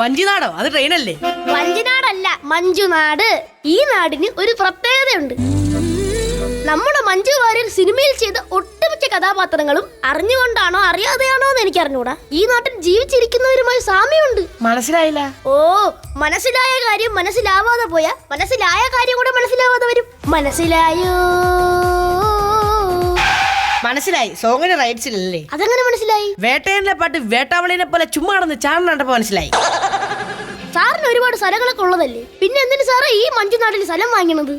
വഞ്ചിനാടോ? അത് ട്രെയിനല്ലേ? വഞ്ചിനാടല്ല മഞ്ജുനാട്. ഈ നാടിന് ഒരു പ്രത്യേകതയുണ്ട്. നമ്മുടെ മഞ്ജു വാര്യർ സിനിമയിൽ ചെയ്ത ഒട്ടുമിക്ക കഥാപാത്രങ്ങളും അറിഞ്ഞുകൊണ്ടാണോ അറിയാതെയാണോ എന്ന് എനിക്ക് അറിഞ്ഞൂടാ ഈ നാട്ടിൽ ജീവിച്ചിരിക്കുന്നവരുമായി സാമ്യമുണ്ട്. മനസ്സിലായില്ല. ഓ മനസ്സിലായ കാര്യം മനസ്സിലാവാതെ പോയാ മനസ്സിലായ കാര്യം കൂടെ മനസ്സിലാവാതെ വരും. മനസ്സിലായോ? മനസ്സിലായി. സോങ്ങിന് റൈറ്റ്സ് ഇല്ലല്ലേ? അതെങ്ങനെ മനസ്സിലായി? വേട്ടയനെ പാട്ട് വേട്ടാവളിനെ പോലെ ചുമ്മാ നടന്ന് കണ്ടപ്പോ മനസ്സിലായി. സാറിന് ഒരുപാട് സ്ഥലങ്ങളൊക്കെ ഉള്ളതല്ലേ? പിന്നെ എന്തിനു സാറേ ഈ മഞ്ജുനാട്ടിൽ സ്ഥലം വാങ്ങണത്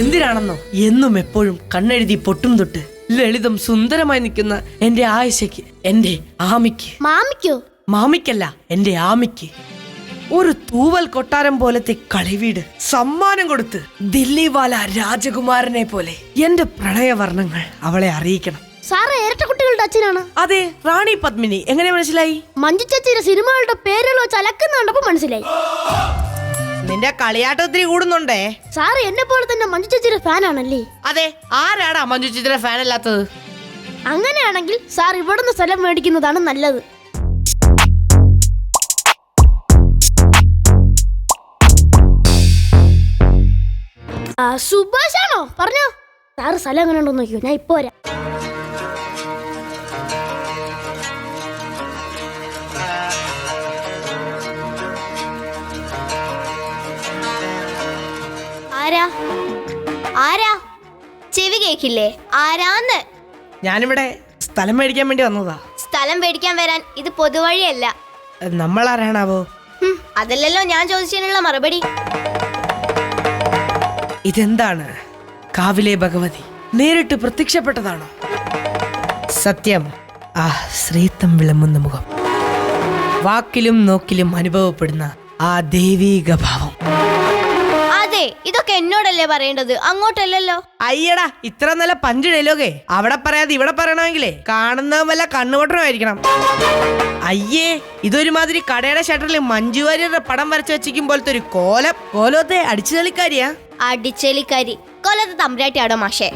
എന്തിനാണെന്നോ? എന്നും എപ്പോഴും കണ്ണെഴുതി പൊട്ടും തൊട്ട് ലളിതം സുന്ദരമായി നിൽക്കുന്ന എന്റെ ആയിഷയ്ക്ക് എന്റെ ആമിക്ക്. മാമിക്കോ? മാമിക്കല്ല എന്റെ ആമിക്ക്. ഒരു തൂവൽ കൊട്ടാരം പോലത്തെ കളിവീട് സമ്മാനം കൊടുത്ത് ദില്ലിവാല രാജകുമാരനെ പോലെ എന്റെ പ്രണയവർണങ്ങൾ അവളെ അറിയിക്കണം. സാറ് ഇരട്ട കുട്ടികളുടെ അച്ഛനാണ്. അതെ റാണി പത്മിനി. എങ്ങനെ മനസ്സിലായി? മഞ്ജു ചേച്ചിയുടെ സിനിമകളുടെ പേരുകൾ വെച്ച് അലക്കുന്ന കണ്ടപ്പോ മനസ്സിലായി. നിന്റെ കളിയാട്ടത്തിരി കൂടുന്നുണ്ടേ. സാറ് എന്നെ പോലെ തന്നെ മഞ്ജു ചേച്ചിയുടെ ഫാനാണല്ലേ? അതെ ആരാടാ മഞ്ജു ചിത്ര ഫാൻ അല്ലാത്തത് അങ്ങനെയാണെങ്കിൽ സാർ ഇവിടുന്ന് സ്ഥലം മേടിക്കുന്നതാണ് നല്ലത്. സുഭാഷാണോ? പറഞ്ഞോ. സാറ് സ്ഥലം എങ്ങനെ ഉണ്ടോ നോക്കിയോ ഞാൻ ഇപ്പോ വരാം. ആരാ? ആരാ? ചെവി കേക്കില്ലേ? ആരാന്ന്? ഞാനിവിടെ സ്ഥലം മേടിക്കാൻ വേണ്ടി വന്നതാ. സ്ഥലം മേടിക്കാൻ വരാൻ ഇത് പൊതുവഴിയല്ല. നമ്മൾ ആരാണാവോ അതല്ലല്ലോ ഞാൻ ചോദിച്ചതിനുള്ള മറുപടി. ഇതെന്താണ്? കാവിലെ ഭഗവതി നേരിട്ട് പ്രത്യക്ഷപ്പെട്ടതാണോ? സത്യം. ആ ശ്രീത്തം വിളമ്പുന്ന മുഖം. വാക്കിലും നോക്കിലും അനുഭവപ്പെടുന്ന ആ ദൈവീക ഭാവം. ഇതൊക്കെ എന്നോടല്ലേ പറയേണ്ടത്? അങ്ങോട്ടല്ലല്ലോ. അയ്യടാ ഇത്ര നല്ല പഞ്ച് ഡയലോഗേ അവിടെ പറയാതെ ഇവിടെ പറയണമെങ്കിലേ കാണുന്ന വല്ല കണ്ണുപൊട്ടണമായിരിക്കണം അയ്യേ ഇതൊരുമാതിരി കടയുടെ ഷട്ടറിൽ മഞ്ജു വാര്യരുടെ പടം വരച്ചു വെച്ചിരിക്കും പോലത്തെ ഒരു കോലം. കോലത്തെ അടിച്ചു തളിക്കാരിയാ? അടിച്ചെലിക്കാരി കൊല്ലത്ത് തമ്പുരാട്ടിയാണോ മാഷേ?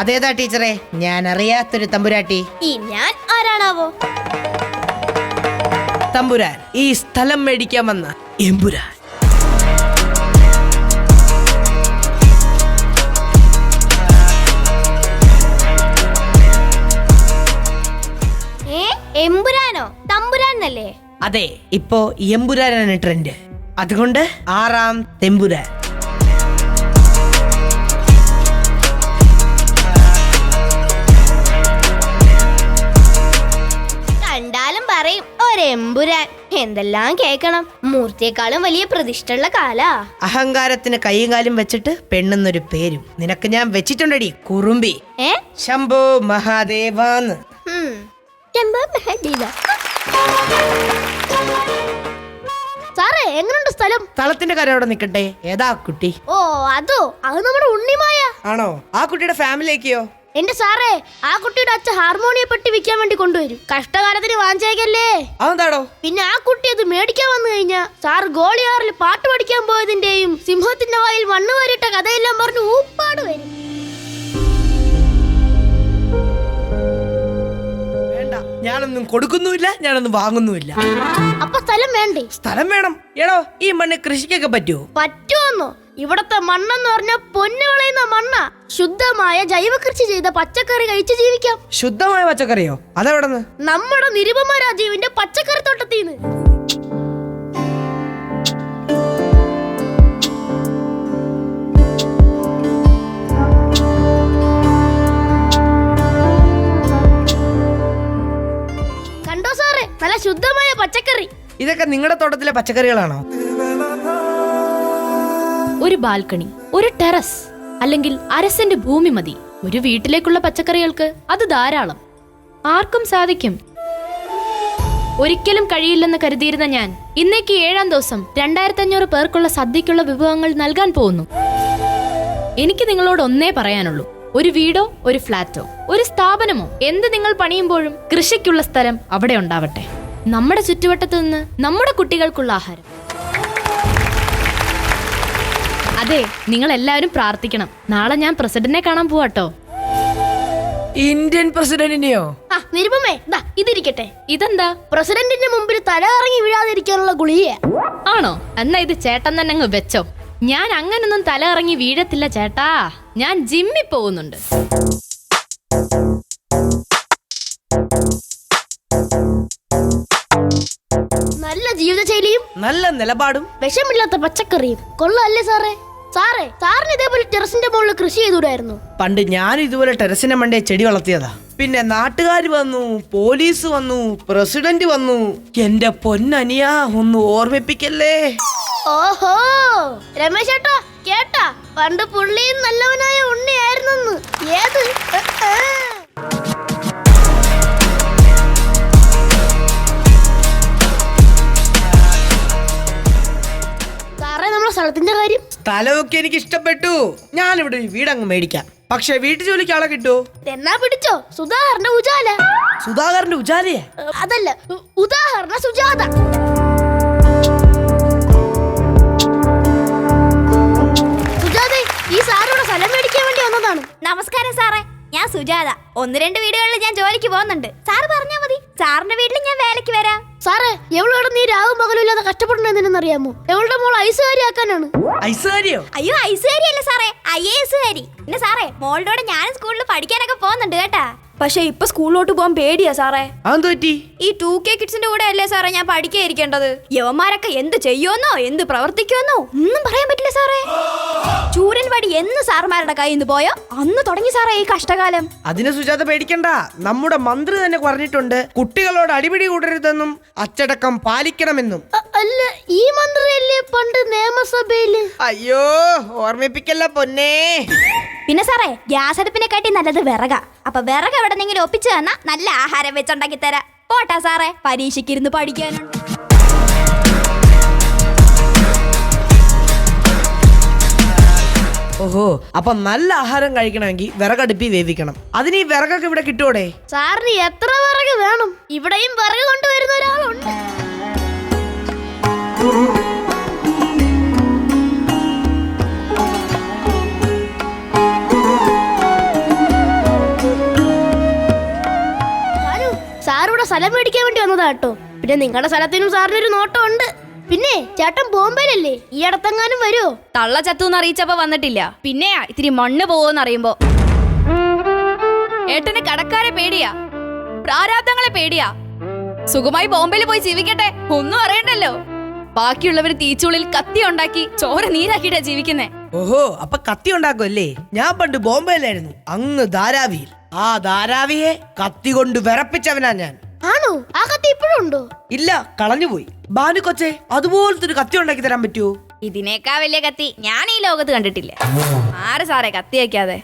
അതേതാ ടീച്ചറെ? ഞാൻ അറിയാത്തൊരു തമ്പുരാട്ടി. ഈ ഞാൻ ആരാണാവോ? തമ്പുരാൻ ഈ സ്ഥലം മേടിക്കാൻ വന്ന എമ്പുരാൻ. എമ്പുരാനോ? തമ്പുരാൻ എന്നല്ലേ അതെ ഇപ്പോ എമ്പുരാനാണ് ട്രെൻഡ്. അതുകൊണ്ട് ആറാം തെമ്പുരാൻ. കണ്ടാലും പറയും ഒരെമ്പുരാൻ. എന്തെല്ലാം കേക്കണം മൂർത്തിയെക്കാളും വലിയ പ്രതിഷ്ഠയുള്ള കാലാ. അഹങ്കാരത്തിന് കൈയും കാലും വെച്ചിട്ട് പെണ്ണെന്നൊരു പേരും. നിനക്ക് ഞാൻ വെച്ചിട്ടുണ്ടടി കുറുമ്പി. ഏ? ശംഭോ മഹാദേവാന്ന്. ചെമ്പ് മെഹന്തിയില. സാറേ എങ്ങനെയുണ്ട് സ്ഥലം? സ്ഥലത്തിന്റെ കാര്യം അവിടെ നിൽക്കട്ടെ. ഏതാ കുട്ടി? ഓ അതോ? അത് നമ്മുടെ ഉണ്ണിമായ. ആണോ? ആ കുട്ടിയുടെ ഫാമിലിയൊക്കെയോ എന്റെ സാറേ ആ കുട്ടിയുടെ അച്ഛൻ ഹാർമോണിയെ പെട്ടി വിൽക്കാൻ വേണ്ടി കൊണ്ടുവരും. കഷ്ടകാലത്തിന് വാങ്ങിച്ചേക്കല്ലേ? അതെന്താടോ? പിന്നെ ആ കുട്ടി അത് മേടിക്കാൻ വന്നു കഴിഞ്ഞാ സാർ ഗോളിയാറിൽ പാട്ട് പഠിക്കാൻ പോയതിന്റെയും സിംഹത്തിന്റെ വായിൽ മണ്ണ് വാരിട്ട കഥയെല്ലാം പറഞ്ഞു ഊപ്പാട് വരും. ഞാനൊന്നും കൊടുക്കുന്നുമില്ല ഞാനൊന്നും വാങ്ങുന്നുമില്ല. അപ്പൊ സ്ഥലം വേണ്ടേ? സ്ഥലം വേണം. എടോ ഈ മണ്ണ് കൃഷിക്കൊക്കെ പറ്റുമോ പറ്റുമെന്നോ ഇവിടത്തെ മണ്ണെന്ന് പറഞ്ഞ പൊന്നു വിളയുന്ന മണ്ണ. ശുദ്ധമായ ജൈവ കൃഷി ചെയ്ത പച്ചക്കറി കഴിച്ച് ജീവിക്കാം. ശുദ്ധമായ പച്ചക്കറിയോ? അതെവിടെന്ന്? നമ്മുടെ നിരുപമ രാജീവിന്റെ പച്ചക്കറി തോട്ടത്തിന്ന് നല്ല ശുദ്ധമായ പച്ചക്കറി. ഇതൊക്കെ നിങ്ങളുടെ തോട്ടത്തിലെ പച്ചക്കറികളാണോ? ഒരു ബാൽക്കണി ഒരു ടെറസ് അല്ലെങ്കിൽ അരസന്റെ ഭൂമി മതി. ഒരു വീട്ടിലേക്കുള്ള പച്ചക്കറികൾക്ക് അത് ധാരാളം. ആർക്കും സാധിക്കും. ഒരിക്കലും കഴിയില്ലെന്ന് കരുതിയിരുന്ന ഞാൻ ഇന്നേക്ക് ഏഴാം ദിവസം രണ്ടായിരത്തി അഞ്ഞൂറ് പേർക്കുള്ള സദ്യക്കുള്ള വിഭവങ്ങൾ നൽകാൻ പോകുന്നു. എനിക്ക് നിങ്ങളോട് ഒന്നേ പറയാനുള്ളൂ. ഒരു വീടോ ഒരു ഫ്ലാറ്റോ ഒരു സ്ഥാപനമോ എന്ത് നിങ്ങൾ പണിയുമ്പോഴും കൃഷിക്കുള്ള സ്ഥലം അവിടെ ഉണ്ടാവട്ടെ. നമ്മുടെ ചുറ്റുവട്ടത്തു നിന്ന് നമ്മുടെ കുട്ടികൾക്കുള്ള ആഹാരം. അതെ നിങ്ങൾ എല്ലാവരും പ്രാർത്ഥിക്കണം. നാളെ ഞാൻ പ്രസിഡന്റിനെ കാണാൻ പോവാട്ടോ. ഇന്ത്യൻ പ്രസിഡന്റിനെയോ? ആ നിരുപമേ ദാ ഇതിരിക്കട്ടെ. ഇതെന്താ? പ്രസിഡന്റിന്റെ മുമ്പിൽ തല ഇറങ്ങി വീഴാതിരിക്കാനുള്ള ഗുളിയെ ആണോ? എന്നാ ഇത് ചേട്ടൻ തന്നെ അങ്ങ് വെച്ചോ. ഞാൻ അങ്ങനൊന്നും തല ഇറങ്ങി വീഴത്തില്ല ചേട്ടാ. ഞാൻ ജിമ്മിൽ പോകുന്നുണ്ട്. നല്ല ജീവിതശൈലിയും നല്ല നിലപാടും. വിഷമില്ലാത്ത പച്ചക്കറിയും. കൊള്ളല്ലേ സാറേ? സാറേ സാറിന് ഇതേപോലെ ടെറസിന്റെ മുകളിൽ കൃഷി ചെയ്തുകൂടായിരുന്നു പണ്ട് ഞാൻ ഇതുപോലെ ടെറസിന്റെ മണ്ടേ ചെടി വളർത്തിയതാ. പിന്നെ നാട്ടുകാർ വന്നു പോലീസ് വന്നു പ്രസിഡന്റ് വന്നു. എന്റെ പൊന്നനിയാ ഒന്ന് ഓർമ്മിപ്പിക്കല്ലേ? ഓഹോ രമേശ് ഏട്ടാ കേട്ടാ പണ്ട് പുള്ളിയും നല്ലവനായ ഉണ്ണിയായിരുന്നെന്ന്. ഏത്? ഏ. സാറേ സ്ഥലത്തിന്റെ കാര്യം? സ്ഥലമൊക്കെ എനിക്ക് ഇഷ്ടപ്പെട്ടു. ഞാനിവിടെ ഒരു വീടങ്ങ് മേടിക്കാം. പക്ഷെ വീട്ടു ജോലിക്ക് ആളെ കിട്ടുമോ എന്നാ പിടിച്ചോ? സുധാകരന്റെ ഉജാല. സുധാകരന്റെ ഉജാലയെ? അതല്ല ഉ- ഉദാഹരണ സുജാത. സുജാതെ ഈ സാറോടെ സ്ഥലം മേടിക്കാൻ വേണ്ടി വന്നതാണ്. നമസ്കാരം സാറേ. ഞാൻ സുജാത. ഒന്ന് രണ്ട് വീടുകളിൽ ഞാൻ ജോലിക്ക് പോകുന്നുണ്ട്. സാറ് പറഞ്ഞാ മതി. സാറിന്റെ വീട്ടിൽ ഞാൻ വേലയ്ക്ക് വരാം. സാറേ എവളോട് നീ രാവും പകലും ഇല്ലാതെ കഷ്ടപ്പെടുന്നത് എന്തിനെന്നറിയാമോ എവളുടെ മോൾ ഐസുകാരിയാക്കാനാണ്. ഐസുകാരിയോ? അയ്യോ ഐസുകാരി അല്ല സാറേ ഐ എ എസുകാരി പിന്നെ സാറേ മോളുടെ ഞാനും സ്കൂളിൽ പഠിക്കാനൊക്കെ പോകുന്നുണ്ട് കേട്ടാ. പക്ഷെ ഇപ്പൊ സ്കൂളിലോട്ട് പോകാൻ പേടിയാ സാറേ. ഈ ടു കെ കിഡ്സിന്റെ കൂടെ അല്ലേ സാറേ ഞാൻ പഠിക്കാതിരിക്കേണ്ടത്? യവന്മാരൊക്കെ എന്ത് ചെയ്യുമെന്നോ എന്ത് പ്രവർത്തിക്കുമെന്നോ ഒന്നും പറയാൻ വടി എന്ന് സാറുമാരുടെ കയ്യിൽ നിന്ന് പോയോ? അന്ന് തുടങ്ങി സാറേ ഈ കഷ്ടകാലം. അതിന് സുജാത പേടിക്കണ്ട. നമ്മുടെ മന്ത്രി തന്നെ പറഞ്ഞിട്ടുണ്ട് കുട്ടികളോട് അടിപിടി കൂടരുതെന്നും അച്ചടക്കം പാലിക്കണമെന്നും. അല്ല ഈ മന്ത്രിയല്ലേ പണ്ട് നിയമസഭയിൽ? അയ്യോ ഓർമ്മിപ്പിക്കല്ല പൊന്നേ. പിന്നെ സാറേ ഗ്യാസ് അടുപ്പിനെ കാട്ടി നല്ലത് വിറക. അപ്പൊ വിറക് എവിടെന്നെങ്കിലും ഒപ്പിച്ചു തന്നാ നല്ല ആഹാരം വെച്ചുണ്ടാക്കി തരാം പോട്ടാ സാറേ പരീക്ഷയ്ക്ക് ഇരുന്ന് പഠിക്കാനുണ്ട്. ഓഹോ അപ്പൊ നല്ല ആഹാരം കഴിക്കണമെങ്കിൽ വിറകടുപ്പി വേവിക്കണം. അതിന് ഈ വിറകൊക്കെ ഇവിടെ കിട്ടൂടെ സാറിന് എത്ര വിറക് വേണം? ഇവിടെയും വിറക് കൊണ്ടുവരുന്ന ഒരാളുണ്ട്. സ്ഥലം മേടിക്കാൻ വേണ്ടി വന്നതാട്ടോ പിന്നെ നിങ്ങളുടെ സ്ഥലത്തിനും സാറിനൊരു നോട്ടം ഉണ്ട് പിന്നെ ചേട്ടൻ ബോംബെയിലല്ലേ ഈ അടുത്തെങ്ങാനും വരുമോ തള്ള ചത്തൂന്ന് അറിയിച്ചപ്പോ വന്നിട്ടില്ല. പിന്നെ ഇത്തിരി മണ്ണ് പോവോന്ന് അറിയുമ്പോ. ഏട്ടന് കടക്കാരെ പേടിയാ. പ്രാരാബ്ദങ്ങളെ പേടിയാ. സുഖമായി ബോംബെയിൽ പോയി ജീവിക്കട്ടെ ഒന്നും അറിയണ്ടല്ലോ. ബാക്കിയുള്ളവര് തീച്ചുള്ളിൽ കത്തി ഉണ്ടാക്കി ചോര നീരാക്കിയിട്ടാ ജീവിക്കുന്നേ. ഓഹോ അപ്പൊ കത്തി ഉണ്ടാക്കുമല്ലേ ഞാൻ പണ്ട് ബോംബെയിലായിരുന്നു അങ്ങ് ധാരാവിയിൽ. ആ ധാരാവിയെ കത്തി കൊണ്ട് വിറപ്പിച്ചവനാ ഞാൻ. ആണോ? ആ കത്തി ഇപ്പോഴും ഉണ്ടോ? ഇല്ല കളഞ്ഞുപോയി. ബാനു കൊച്ചേ അതുപോലത്തെ ഒരു കത്തി ഉണ്ടാക്കി തരാൻ പറ്റുമോ ഇതിനേക്കാ വലിയ കത്തി. ഞാൻ ഈ ലോകത്ത് കണ്ടിട്ടില്ല. ആര് സാറേ കത്തി വയ്ക്കാതെ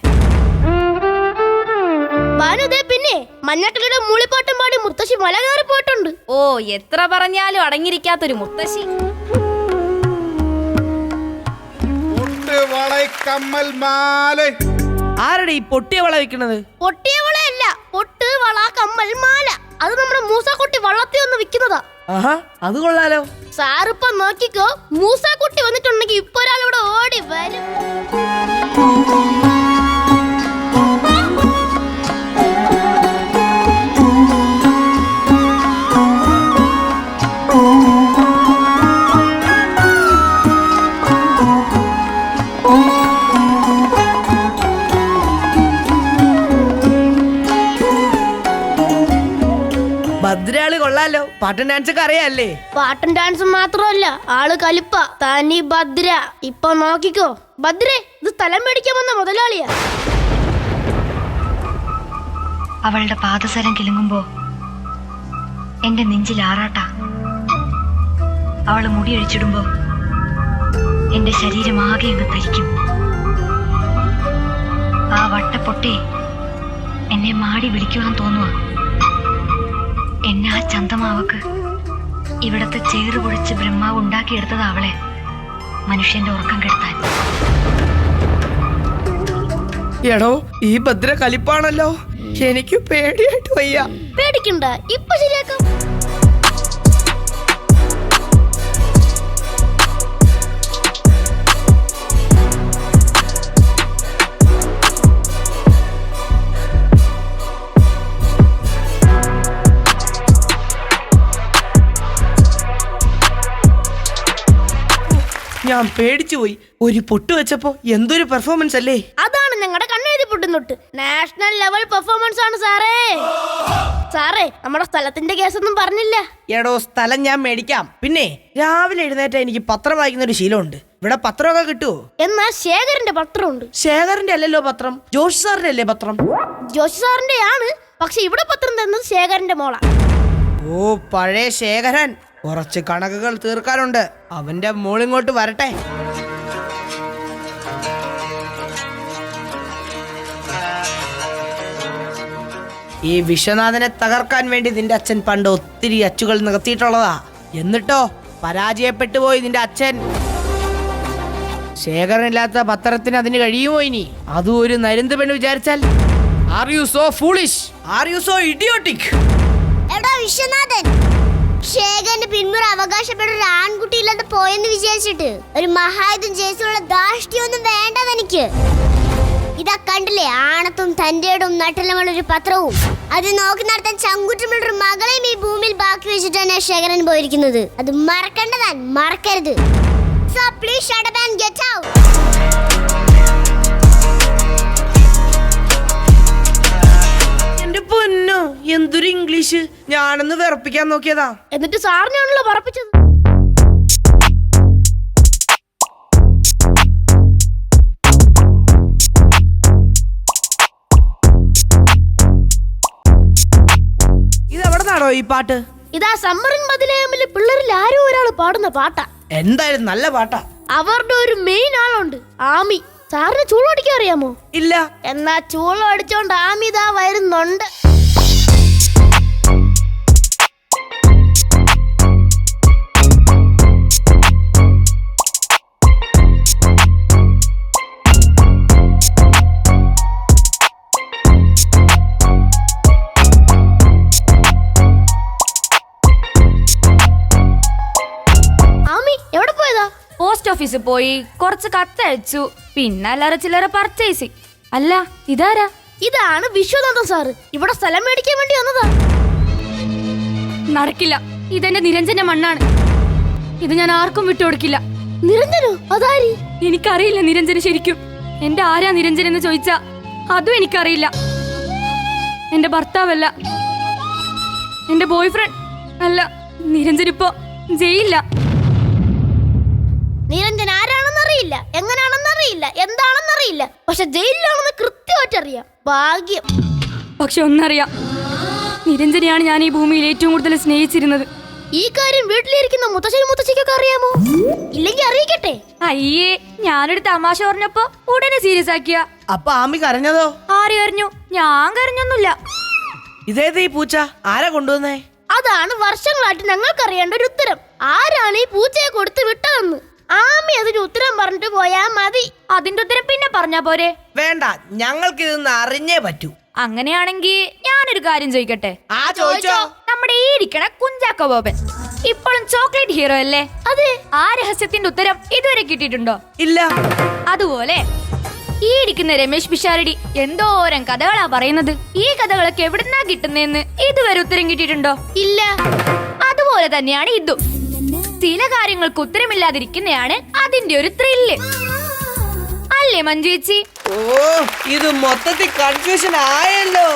ഭാനുദേ പിന്നെ മഞ്ഞട്ടിലൂടെ മൂളിപ്പാട്ടും പാടി മുത്തശ്ശി മല കയറി പോയിട്ടുണ്ട്. ഓ എത്ര പറഞ്ഞാലും അടങ്ങിയിരിക്കാത്തൊരു മുത്തശ്ശി. പൊട്ട് വളை കമ്മൽ മാலை ആരുടെ ഈ പൊട്ടിയ വള വെക്കണത്? പൊട്ടിയ വളയല്ല പൊട്ട് വള കമ്മൽ മാല. അത് നമ്മുടെ മൂസാക്കുട്ടി വള്ളത്തിൽ ഒന്ന് വിൽക്കുന്നതാ. ആഹാ അത് കൊള്ളാലോ. സാറിപ്പൊ നോക്കിക്കോ മൂസാക്കുട്ടി വന്നിട്ടുണ്ടെങ്കിൽ ഇപ്പൊ ഒരാളിവിടെ ഓടി വരും. ഭദ്രയാൾ കൊള്ളാലോ. പാട്ടും ഡാൻസ് ഒക്കെ അറിയാല്ലേ? പാട്ടും ഡാൻസും മാത്രമല്ല ആൾ കലിപ്പ തനി ഭദ്ര. ഇപ്പൊ നോക്കിക്കോ. ഭദ്രേ ഇത് സ്ഥലം മേടിക്കാൻ വന്ന മുതലാളിയാ. അവളുടെ പാദസരം കിലുങ്ങുമ്പോ എന്റെ നെഞ്ചിൽ ആറാട്ട. അവൾ മുടി അഴിച്ചിടുമ്പോ എന്റെ ശരീരം ആകെ അങ്ങ് തരിക്കും. ആ വട്ടപ്പൊട്ടേ എന്നെ മാടി വിളിക്കുവാൻ ആ ചന്തമാവക്ക്. ഇവിടത്തെ ചേറ് പൊഴിച്ച് ബ്രഹ്മാവ് ഉണ്ടാക്കിയെടുത്തത് അവളെ. മനുഷ്യന്റെ ഉറക്കം കെടുത്താൻ. എടോ ഈ ഭദ്ര കലിപ്പാണല്ലോ എനിക്ക് പേടിയായിട്ട് വയ്യ. പേടിക്കണ്ട ഇപ്പൊ ശരിയാക്കാം. ഞാൻ പേടിച്ചു പോയി. ഒരു പൊട്ട് വെച്ചപ്പോ എന്തൊരു പെർഫോമൻസ് അല്ലേ? അതാണ് ഞങ്ങളുടെ കണ്ണെഴുതി പൊട്ടുന്നൊട്ട് നാഷണൽ ലെവൽ പെർഫോമൻസ് ആണ് സാറേ. സാറേ നമ്മുടെ സ്ഥലത്തിന്റെ കേസ് കേസൊന്നും പറഞ്ഞില്ല. എടോ സ്ഥലം ഞാൻ മേടിക്കാം. പിന്നെ രാവിലെ എഴുന്നേറ്റ എനിക്ക് പത്രം വായിക്കുന്ന ഒരു ശീലമുണ്ട്. ഇവിടെ പത്രമൊക്കെ കിട്ടുമോ എന്നാ ശേഖരന്റെ പത്രമുണ്ട്. ശേഖരന്റെ അല്ലല്ലോ പത്രം. ജോഷി സാറിന്റെ അല്ലേ പത്രം? ജോഷി സാറിന്റെ ആണ് പക്ഷെ ഇവിടെ പത്രം തന്നത് ശേഖരന്റെ മോളാ. ഓ പഴയ ശേഖരൻ. കുറച്ച് കണക്കുകൾ തീർക്കാനുണ്ട്. അവന്റെ മോളിങ്ങോട്ട് വരട്ടെ. ഈ വിശ്വനാഥനെ തകർക്കാൻ വേണ്ടി നിന്റെ അച്ഛൻ പണ്ട് ഒത്തിരി അച്ചുകൾ നികത്തിയിട്ടുള്ളതാ. എന്നിട്ടോ പരാജയപ്പെട്ടു പോയി നിന്റെ അച്ഛൻ. ശേഖരനില്ലാത്ത പത്രത്തിന് അതിന് കഴിയുമോ ഇനി? അതും ഒരു നരുന്ത് പെണ്ണ് വിചാരിച്ചാൽ. Are you so foolish are you so idiotic എടാ വിശ്വനാഥൻ ശേഖരന്റെ പിന്മുറ അവകാശപ്പെട്ട ഒരു ആൺകുട്ടി ഇല്ലാതെ പോയെന്ന് വിചാരിച്ചിട്ട് ഒരു മഹായുധം ജയിച്ചുള്ള ദാഷ്ട്യൊന്നും വേണ്ടതെനിക്ക് ഇതാ കണ്ടില്ലേ ആണത്തും തന്റേടും നട്ടലുമുള്ള ഒരു പത്രവും. അത് നോക്കി നടത്താൻ ചങ്കുറ്റമുള്ള ഒരു മകളെയും ഈ ഭൂമിയിൽ ബാക്കി വെച്ചിട്ടാണ് ശേഖരൻ പോയിരിക്കുന്നത്. അത് മറക്കേണ്ടതാൻ മറക്കരുത്. So shut shut and get get ഞാനൊന്ന് വിറപ്പിക്കാൻ നോക്കിയതാ. എന്നിട്ട് സാറിനാണല്ലോ പറപ്പിച്ചത്. ഇത് എവിടെ നിന്നാണോ ഈ പാട്ട്? ഇതാ സമ്മറിൻ മതിലേമിൽ പിള്ളേരിൽ ആരോ ഒരാൾ പാടുന്ന പാട്ടാ. എന്തായാലും നല്ല പാട്ടാ. അവരുടെ ഒരു മെയിൻ ആളുണ്ട് ആമി. സാറിന് ചൂളടിക്കാൻ അറിയാമോ? ഇല്ല. എന്നാ ചൂളം അടിച്ചോണ്ട് ആമി ഇതാ വരുന്നുണ്ട്. പോസ്റ്റ് ഓഫീസിൽ പോയി കുറച്ച് കത്തയച്ചു. പിന്നെ അല്ലറ ചില്ലറ പർച്ചേസിങ് അല്ല ഇതാരാ? ഇതാണ് വിശ്വനാഥൻ സാറ് ഇവിടെ സ്ഥലം മേടിക്കാൻ വേണ്ടി വന്നതാ. നടക്കില്ല. ഇതെന്റെ നിരഞ്ജന മണ്ണാണ്. ഇത് ഞാൻ ആർക്കും വിട്ടു കൊടുക്കില്ല. നിരഞ്ജനോ? അതാരി? എനിക്കറിയില്ല നിരഞ്ജന ശരിക്കും. എന്റെ ആരാ നിരഞ്ജൻ എന്ന് ചോദിച്ചാ അതും എനിക്കറിയില്ല. എന്റെ ഭർത്താവല്ല. എന്റെ ബോയ്ഫ്രണ്ട് അല്ല. നിരഞ്ജൻ ഇപ്പോ ജയിലില്ല. നിരഞ്ജൻ ആരാണെന്നറിയില്ല? എങ്ങനെയാണെന്നറിയില്ല എന്താണെന്നറിയില്ല? പക്ഷെ ജയിലിലാണെന്ന് കൃത്യമായിട്ട് അറിയാം ഭാഗ്യം. പക്ഷെ ഒന്നറിയാം. നിരഞ്ജനെയാണ് ഞാൻ ഈ ഭൂമിയിൽ ഏറ്റവും കൂടുതൽ സ്നേഹിച്ചിരുന്നത്. ഈ കാര്യം വീട്ടിലിരിക്കുന്ന മുത്തശ്ശനും മുത്തശ്ശിക്കൊക്കെ അറിയാമോ? ഇല്ലെങ്കിൽ അറിയിക്കട്ടെ? അയ്യേ ഞാനൊരു തമാശ പറഞ്ഞപ്പോ ഉടനെ സീരിയസ് ആക്കിയ. അപ്പൊ ആമി കരഞ്ഞതോ? ആര് കരഞ്ഞു? ഞാൻ കരഞ്ഞൊന്നുമില്ല. ഇതേത് ഈ പൂച്ച? ആരാ കൊണ്ടുവന്നേ? അതാണ് വർഷങ്ങളായിട്ട് ഞങ്ങൾക്കറിയേണ്ട ഒരു ഉത്തരം. ആരാണ് ഈ പൂച്ചയെ കൊടുത്ത് വിട്ടതെന്ന്? പറഞ്ഞിട്ട് പോയാ മതി. അതിന്റെ ഉത്തരം പിന്നെ പറഞ്ഞാ പോരെ. വേണ്ട ഞങ്ങൾക്ക് ഇതൊന്ന് അറിഞ്ഞേ പറ്റൂ. അങ്ങനെയാണെങ്കിൽ ഞാനൊരു കാര്യം ചോദിക്കട്ടെ? ആ ചോദിച്ചോ. നമ്മുടെ ഈ ഇരിക്കണ കുഞ്ചാക്കോ ബോബൻ ഇപ്പോഴും ചോക്ലേറ്റ് ഹീറോ അല്ലേ? അതെ? ആ രഹസ്യത്തിന്റെ ഉത്തരം ഇതുവരെ കിട്ടിയിട്ടുണ്ടോ? ഇല്ല. അതുപോലെ ഈ ഇരിക്കുന്ന രമേശ് പിഷാരടി എന്തോരം കഥകളാ പറയുന്നത്? ഈ കഥകളൊക്കെ എവിടുന്നാ കിട്ടുന്നതെന്ന് ഇതുവരെ ഉത്തരം കിട്ടിയിട്ടുണ്ടോ? ഇല്ല. അതുപോലെ തന്നെയാണ് ഇതും. ചില കാര്യങ്ങൾക്ക് ഉത്തരമില്ലാതിരിക്കുന്നതാണ് അതിന്റെ ഒരു ത്രില്ല് അല്ലേ മഞ്ജു ചേച്ചി ഓ ഇത് മൊത്തത്തിൽ കൺഫ്യൂഷൻ ആയല്ലോ.